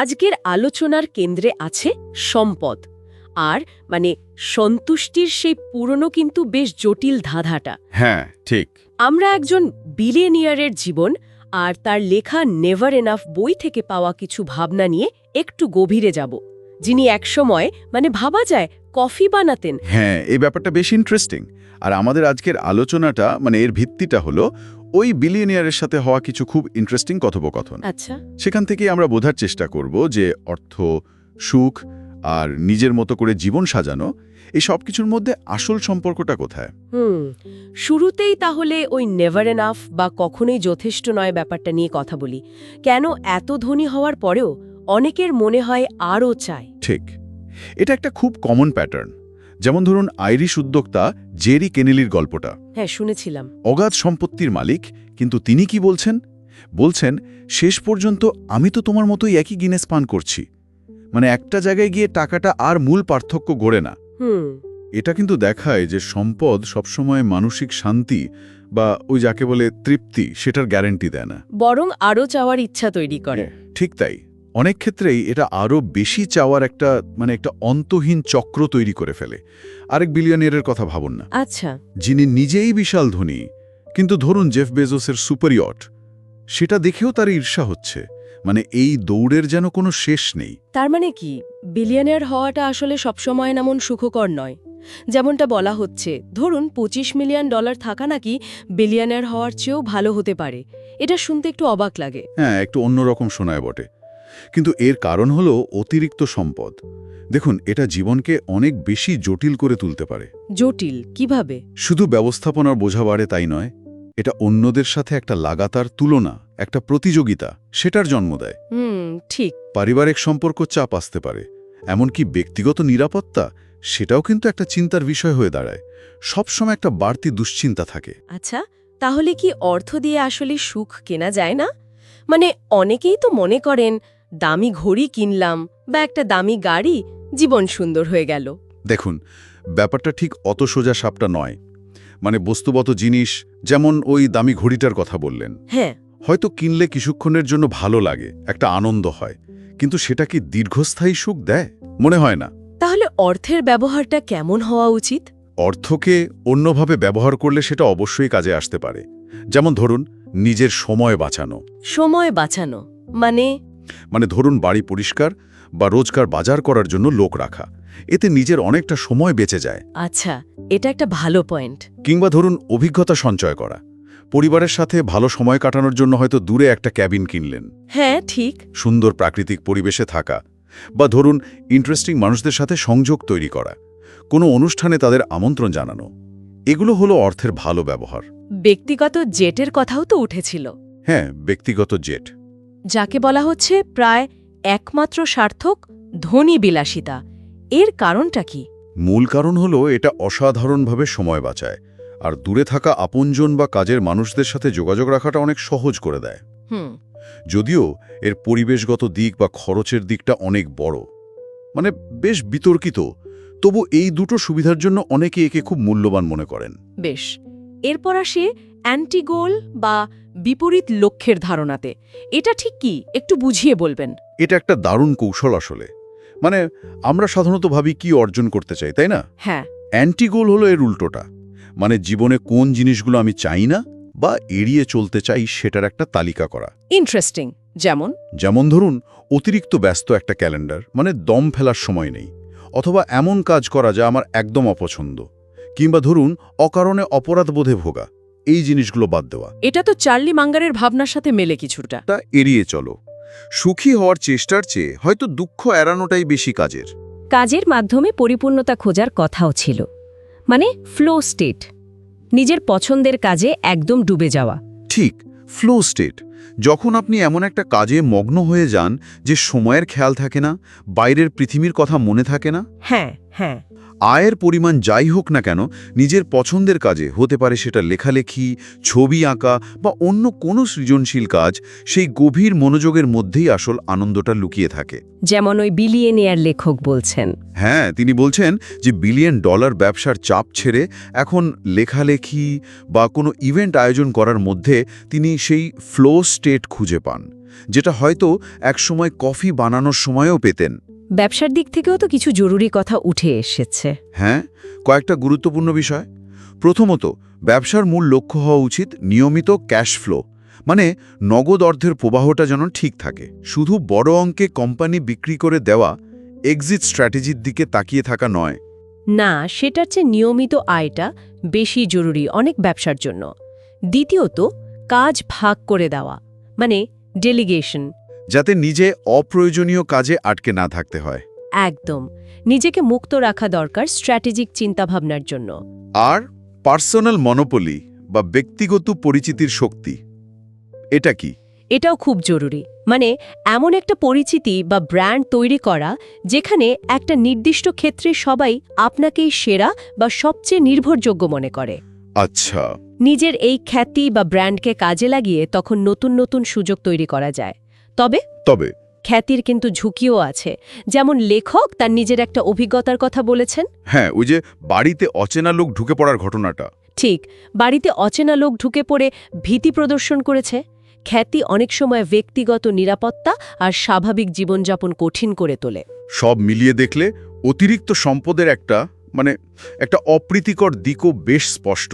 আজকের আলোচনার কেন্দ্রে আছে সম্পদ। আর মানে সন্তুষ্টির সেই পুরনো কিন্তু বেশ জটিল ধাঁধাটা। হ্যাঁ ঠিক। আমরা একজন বিলিয়নিয়ারের জীবন আর তার লেখা নেভার এনাফ বই থেকে পাওয়া কিছু ভাবনা নিয়ে একটু গভীরে যাব যিনি একসময় মানে ভাবা যায় কফি বানাতেন। হ্যাঁ এই ব্যাপারটা বেশ ইন্টারেস্টিং আর আমাদের আজকের আলোচনাটা মানে এর ভিত্তিটা হলো ওই বিলিয়নিয়ারের সাথে হওয়া কিছু খুব ইন্টারেস্টিং কথোপকথন। আচ্ছা। সেখান থেকেই আমরা বোঝার চেষ্টা করব যে অর্থ সুখ আর নিজের মতো করে জীবন সাজানো এই সব কিছুর মধ্যে আসল সম্পর্কটা কোথায়? হুম শুরুতেই তাহলে ওই নেভার এনাফ বা কখনোই যথেষ্ট নয় ব্যাপারটা নিয়ে কথা বলি। কেন এত ধনী হওয়ার পরেও অনেকের মনে হয় আরও চায়। ঠিক। এটা একটা খুব কমন প্যাটার্ন যেমন ধরুন আইরিশ উদ্যোক্তা জেরি কেনেলির গল্পটা। হ্যাঁ শুনেছিলাম। অগাধ সম্পত্তির মালিক কিন্তু তিনি কি বলছেন? বলছেন শেষ পর্যন্ত আমি তো তোমার মতোই একই গিনেস পান করছি। মানে একটা জায়গায় গিয়ে টাকাটা আর মূল পার্থক্য গড়ে না। এটা কিন্তু দেখায় যে সম্পদ সবসময় মানসিক শান্তি বা ওই যাকে বলে তৃপ্তি সেটার গ্যারেন্টি দেয় না। বরং আরও চাওয়ার ইচ্ছা তৈরি করে। ঠিক তাই। অনেক ক্ষেত্রেই এটা আরও বেশি চাওয়ার একটা মানে একটা অন্তহীন চক্র তৈরি করে ফেলে। আরেক বিলিয়নিয়ারের কথা ভাবুন না। আচ্ছা। যিনি নিজেই বিশাল ধনী কিন্তু ধরুন জেফ বেজোসের সুপারিয়ট সেটা দেখেও তার ঈর্ষা হচ্ছে। মানে এই দৌড়ের যেন কোনো শেষ নেই। তার মানে কি? বিলিয়নিয়ার হওয়াটা আসলে সবসময় এমন সুখকর নয়। যেমনটা বলা হচ্ছে ধরুন ২৫ মিলিয়ন ডলার থাকা নাকি বিলিয়নিয়ার হওয়ার চেয়েও ভালো হতে পারে। এটা শুনতে একটু অবাক লাগে। হ্যাঁ একটু অন্যরকম শোনায় বটে। কিন্তু এর কারণ হলো অতিরিক্ত সম্পদ। দেখুন এটা জীবনকে অনেক বেশি জটিল করে তুলতে পারে। জটিল? কীভাবে? শুধু ব্যবস্থাপনার বোঝা বাড়ে তাই নয় এটা অন্যদের সাথে একটা লাগাতার তুলনা একটা প্রতিযোগিতা সেটার জন্ম দেয়। হুম ঠিক। পারিবারিক সম্পর্ক চাপ আসতে পারে এমনকি ব্যক্তিগত নিরাপত্তা সেটাও কিন্তু একটা চিন্তার বিষয় হয়ে দাঁড়ায়। সবসময় একটা বাড়তি দুশ্চিন্তা থাকে। আচ্ছা তাহলে কি অর্থ দিয়ে আসলে সুখ কেনা যায় না? মানে অনেকেই তো মনে করেন দামি ঘড়ি কিনলাম বা একটা দামি গাড়ি জীবন সুন্দর হয়ে গেল। দেখুন ব্যাপারটা ঠিক অত সোজা সাপটা নয়। মানে বস্তুগত জিনিস যেমন ওই দামি ঘড়িটার কথা বললেন। হ্যাঁ। হয়তো কিনলে কিছুক্ষণের জন্য ভালো লাগে একটা আনন্দ হয় কিন্তু সেটা কি দীর্ঘস্থায়ী সুখ দেয়? মনে হয় না। তাহলে অর্থের ব্যবহারটা কেমন হওয়া উচিত? অর্থকে অন্যভাবে ব্যবহার করলে সেটা অবশ্যই কাজে আসতে পারে। যেমন ধরুন নিজের সময় বাঁচানো। সময় বাঁচানো মানে মানে ধরুন বাড়ি পরিষ্কার বা রোজকার বাজার করার জন্য লোক রাখা। এতে নিজের অনেকটা সময় বেঁচে যায়। আচ্ছা এটা একটা ভালো পয়েন্ট। কিংবা ধরুন অভিজ্ঞতা সঞ্চয় করা। পরিবারের সাথে ভালো সময় কাটানোর জন্য হয়তো দূরে একটা ক্যাবিন কিনলেন। হ্যাঁ ঠিক। সুন্দর প্রাকৃতিক পরিবেশে থাকা। বা ধরুন ইন্টারেস্টিং মানুষদের সাথে সংযোগ তৈরি করা। কোনো অনুষ্ঠানে তাদের আমন্ত্রণ জানানো। এগুলো হলো অর্থের ভালো ব্যবহার। ব্যক্তিগত জেটের কথাও তো উঠেছিল। হ্যাঁ ব্যক্তিগত জেট। যাকে বলা হচ্ছে প্রায় একমাত্র সার্থক ধনী বিলাসিতা। এর কারণটা কি? মূল কারণ হলো এটা অসাধারণভাবে সময় বাঁচায় আর দূরে থাকা আপনজন বা কাজের মানুষদের সাথে যোগাযোগ রাখাটা অনেক সহজ করে দেয়। হুম। যদিও এর পরিবেশগত দিক বা খরচের দিকটা অনেক বড় মানে বেশ বিতর্কিত তবু এই দুটো সুবিধার জন্য অনেকে একে খুব মূল্যবান মনে করেন। বেশ। এরপর আসে অ্যান্টিগোল বা বিপরীত লক্ষ্যের ধারণাতে। এটা ঠিক কি? একটু বুঝিয়ে বলবেন। এটা একটা দারুণ কৌশল আসলে। মানে আমরা সাধারণত ভাবি কি অর্জন করতে চাই তাই না? হ্যাঁ। অ্যান্টিগোল হলো এর উল্টোটা। মানে জীবনে কোন জিনিসগুলো আমি চাই না বা এড়িয়ে চলতে চাই সেটার একটা তালিকা করা। ইন্টারেস্টিং। যেমন? যেমন ধরুন অতিরিক্ত ব্যস্ত একটা ক্যালেন্ডার মানে দম ফেলার সময় নেই। অথবা এমন কাজ করা যা আমার একদম অপছন্দ। কিংবা ধরুন অকারণে অপরাধ বোধে ভোগা। এই জিনিসগুলো বাদ দেওয়া। এটা তো চার্লি মাঙ্গারের ভাবনার সাথে মেলে কিছুটা। তা এড়িয়ে চলো। সুখী হওয়ার চেষ্টার চেয়ে হয়তো দুঃখ এড়ানোটাই বেশি কাজের। কাজের মাধ্যমে পরিপূর্ণতা খোঁজার কথাও ছিল। মানে ফ্লো স্টেট নিজের পছন্দের কাজে একদম ডুবে যাওয়া। ঠিক ফ্লো স্টেট যখন আপনি এমন একটা কাজে মগ্ন হয়ে যান যে সময়ের খেয়াল থাকে না বাইরের পৃথিবীর কথা মনে থাকে না? হ্যাঁ হ্যাঁ। আয়ের পরিমাণ যাই হোক না কেন নিজের পছন্দের কাজে হতে পারে সেটা লেখালেখি ছবি আঁকা বা অন্য কোনো সৃজনশীল কাজ সেই গভীর মনোযোগের মধ্যেই আসল আনন্দটা লুকিয়ে থাকে। যেমন ওই বিলিয়নিয়ার লেখক বলছেন। হ্যাঁ তিনি বলছেন যে বিলিয়ন ডলার ব্যবসার চাপ ছেড়ে এখন লেখালেখি বা কোনো ইভেন্ট আয়োজন করার মধ্যে তিনি সেই ফ্লো স্টেট খুঁজে পান যেটা হয়তো একসময় কফি বানানোর সময়ও পেতেন। ব্যবসার দিক থেকেও তো কিছু জরুরি কথা উঠে এসেছে। হ্যাঁ কয়েকটা গুরুত্বপূর্ণ বিষয়। প্রথমত ব্যবসার মূল লক্ষ্য হওয়া উচিত নিয়মিত ক্যাশ ফ্লো মানে নগদ অর্থের প্রবাহটা যেন ঠিক থাকে। শুধু বড় অঙ্কে কোম্পানি বিক্রি করে দেওয়া এক্সিট স্ট্র্যাটেজির দিকে তাকিয়ে থাকা নয়। না সেটার চেয়ে নিয়মিত আয়টা বেশি জরুরি অনেক ব্যবসার জন্য। দ্বিতীয়ত কাজ ভাগ করে দেওয়া মানে ডেলিগেশন যাতে নিজে অপ্রয়োজনীয় কাজে আটকে না থাকতে হয়। একদম। নিজেকে মুক্ত রাখা দরকার স্ট্র্যাটেজিক চিন্তাভাবনার জন্য। আর পার্সোনাল মনোপলি বা ব্যক্তিগত পরিচিতির শক্তি এটা কি? এটাও খুব জরুরি। মানে এমন একটা পরিচিতি বা ব্র্যান্ড তৈরি করা যেখানে একটা নির্দিষ্ট ক্ষেত্রে সবাই আপনাকেই সেরা বা সবচেয়ে নির্ভরযোগ্য মনে করে। আচ্ছা। নিজের এই খ্যাতি বা ব্র্যান্ডকে কাজে লাগিয়ে তখন নতুন নতুন সুযোগ তৈরি করা যায়। তবে তবে খ্যাতির কিন্তু ঝুঁকিও আছে। যেমন লেখক তার নিজের একটা অভিজ্ঞতার কথা বলেছেন। হ্যাঁ ওই যে বাড়িতে অচেনা লোক ঢুকে পড়ার ঘটনাটা। ঠিক বাড়িতে অচেনা লোক ঢুকে পড়ে ভীতি প্রদর্শন করেছে। খ্যাতি অনেক সময় ব্যক্তিগত নিরাপত্তা আর স্বাভাবিক জীবনযাপন কঠিন করে তোলে। সব মিলিয়ে দেখলে অতিরিক্ত সম্পদের একটা মানে একটা অপ্রীতিকর দিকও বেশ স্পষ্ট।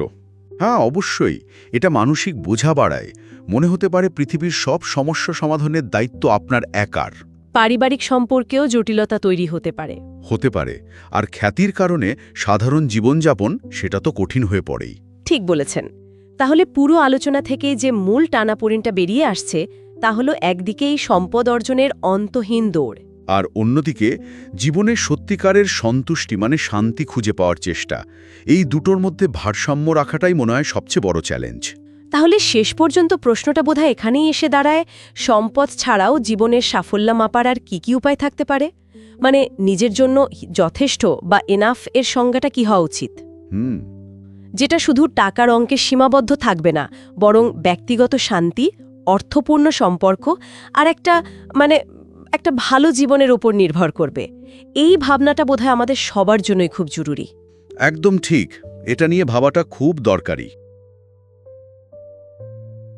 হ্যাঁ অবশ্যই। এটা মানসিক বোঝা বাড়ায়। মনে হতে পারে পৃথিবীর সব সমস্যা সমাধানের দায়িত্ব আপনার একার। পারিবারিক সম্পর্কেও জটিলতা তৈরি হতে পারে। হতে পারে। আর খ্যাতির কারণে সাধারণ জীবনযাপন সেটা তো কঠিন হয়ে পড়েই। ঠিক বলেছেন। তাহলে পুরো আলোচনা থেকে যে মূল টানাপোড়েনটা বেরিয়ে আসছে তা হলো একদিকেই সম্পদ অর্জনের অন্তহীন দৌড়। আর অন্যদিকে জীবনে সত্যিকারের সন্তুষ্টি মানে শান্তি খুঁজে পাওয়ার চেষ্টা। এই দুটোর মধ্যে ভারসাম্য রাখাটাই মনে হয় সবচেয়ে বড় চ্যালেঞ্জ তাহলে শেষ পর্যন্ত প্রশ্নটা বোধহয় এখানেই এসে দাঁড়ায়। সম্পদ ছাড়াও জীবনের সাফল্য মাপার আর কি কি উপায় থাকতে পারে? মানে নিজের জন্য যথেষ্ট বা এনাফ এর সংজ্ঞাটা কি হওয়া উচিত? হুম। যেটা শুধু টাকার অঙ্কে সীমাবদ্ধ থাকবে না বরং ব্যক্তিগত শান্তি অর্থপূর্ণ সম্পর্ক আর একটা মানে একটা ভালো জীবনের ওপর নির্ভর করবে। এই ভাবনাটা বোধহয় আমাদের সবার জন্যই খুব জরুরি। একদম ঠিক। এটা নিয়ে ভাবাটা খুব দরকারি।